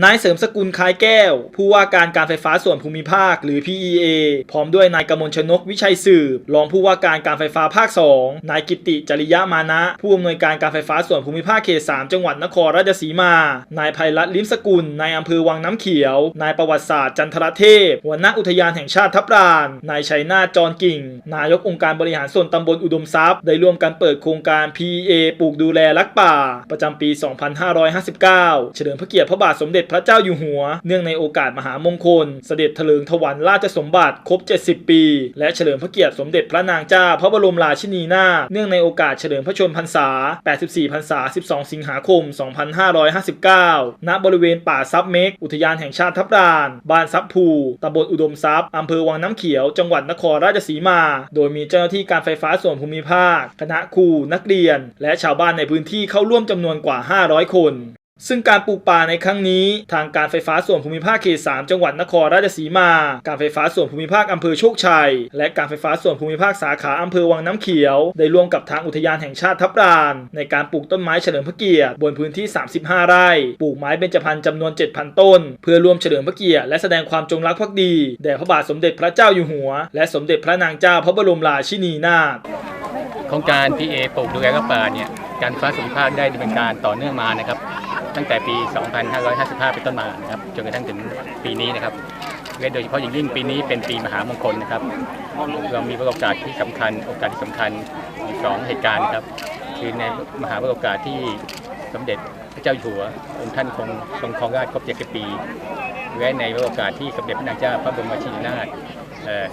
นายเสริมสกุลคล้ายแก้ว ผู้ว่าการการไฟฟ้าส่วนภูมิภาคหรือ PEA พร้อมด้วยนายกมลชนกวิชัยสืบ รองผู้ว่าการการไฟฟ้าภาค 2 นายกิติจริยะมานะ ผู้อำนวยการการไฟฟ้าส่วนภูมิภาคเขต 3 จังหวัดนครราชสีมา นายภัยรัตน์ลิ้มสกุล นายอำเภอวังน้ำเขียว นายประวัติศาสตร์จันทรเทพ หัวหน้าอุทยานแห่งชาติทับลาน นายชัยนาจรกิ่ง นายกองค์การบริหารส่วนตำบลอุดมทรัพย์ ได้ร่วมกันเปิดโครงการ PEA ปลูกดูแลรักป่า ประจำปี 2559 เฉลิมพระเกียรติพระบาทสมเด็จพระเจ้าอยู่หัว เนื่องในโอกาสมหามงคล เสด็จถลิงถวันราชสมบัติครบ 70 ปี และเฉลิมพระเกียรติสมเด็จพระนางเจ้าพระบรมราชินีนาถเนื่องในโอกาสเฉลิมพระชนมพรรษา 84 พรรษา 12 สิงหาคม 2559 ณ บริเวณป่าซับเมก อุทยานแห่งชาติทับลาน บ้านซับภูตำบลอุดมทรัพย์อำเภอวังน้ำเขียว จังหวัดนครราชสีมา โดยมีเจ้าหน้าที่การไฟฟ้าส่วนภูมิภาค คณะครู นักเรียน และชาวบ้านในพื้นที่เข้าร่วมจำนวนกว่า 500 คน ซึ่งการปลูกป่าในครั้งนี้ทางการไฟฟ้าส่วนภูมิภาคเขต3จังหวัดนครราชสีมา การไฟฟ้าส่วนภูมิภาคอำเภอโชคชัย และการไฟฟ้าส่วนภูมิภาคสาขาอำเภอวังน้ำเขียว ได้ร่วมกับทางอุทยานแห่งชาติทับลาน ในการปลูกต้นไม้เฉลิมพระเกียรติบนพื้นที่ 35 ไร่ ปลูกไม้เบญจพรรณจำนวน 7,000 ต้น เพื่อร่วมเฉลิมพระเกียรติและแสดงความจงรักภักดีแด่พระบาทสมเด็จพระเจ้าอยู่หัว และสมเด็จพระนางเจ้าพระบรมราชินีนาถโครงการ PA ปลูกดูแลรักป่าเนี่ยการไฟฟ้าส่วนภูมิภาคได้ดำเนินการต่อเนื่องมานะครับ ตั้งแต่ปี 2555 เป็นต้นมานะครับจนกระทั่งถึงปีนี้นะครับและโดยเฉพาะอย่างยิ่งปีนี้เป็นปีมหามงคลนะครับ เรามีโอกาสที่สำคัญ โอกาสที่สำคัญอยู่สองเหตุการณ์ครับ คือในมหาโอกาสที่สมเด็จพระเจ้าอยู่หัวองค์ท่านคงทรงครองราชย์ครบ70ปีและในโอกาสที่สมเด็จพระนางเจ้าพระบรมราชินีนาถ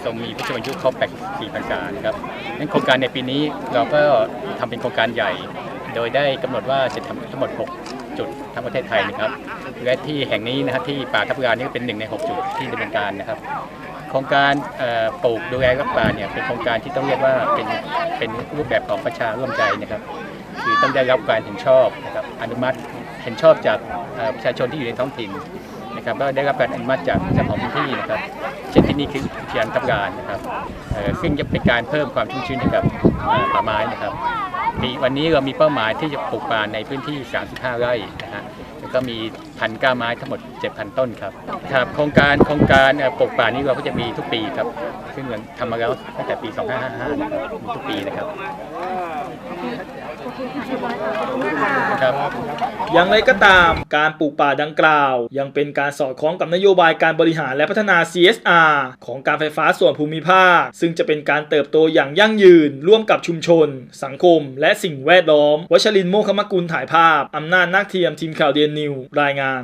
ทรงมีพระชนมายุครบ84พรรษานะครับนั้นโครงการในปีนี้เราก็ทำเป็นโครงการใหญ่ โดยได้กำหนดว่าจะทำทั้งหมด 6 จุดทั้งประเทศไทยนะครับและที่แห่งนี้นะครับที่ป่าทับลานนี่ก็เป็นหนึ่งใน 6 จุดที่ดำเนินการนะครับ โครงการปลูกดูแลรักป่าเนี่ยเป็นโครงการที่ต้องเรียกว่าเป็นเป็นรูปแบบของประชาร่วมใจนะครับ คือต้องได้รับการเห็นชอบนะครับอนุมัติเห็นชอบจากประชาชนที่อยู่ในท้องถิ่นนะครับก็ได้รับการอนุมัติจากเจ้าของพื้นที่นะครับ นที่นี่คืออุทยานทับลานนะครับซึ่งจะเป็นการเพิ่มความชุ่มชื้นให้กับป่าไม้นะครับปีวันนี้เรามีเป้าหมายที่จะปลูกป่าในพื้นที่ 35 ไร่นะฮะแล้วก็มีพันก้าไม้ทั้งหมด 7,000 ต้นครับครับโครงการโครงการปลูกป่านี้เราก็จะมีทุกปีครับ ซึ่งเราทำมาแล้วตั้งแต่ปี 2555นะครับทุกปีนะครับ ครับ อย่างไรก็ตามการปลูกป่าดังกล่าว ยังเป็นการสอดคล้องกับนโยบายการบริหารและพัฒนา CSR ของการไฟฟ้าส่วนภูมิภาค ซึ่งจะเป็นการเติบโตอย่างยั่งยืน ร่วมกับชุมชน สังคม และสิ่งแวดล้อม วชรินโมคมกุลถ่ายภาพ อำนาจนักเทียมทีมข่าวเดียนนิว รายงาน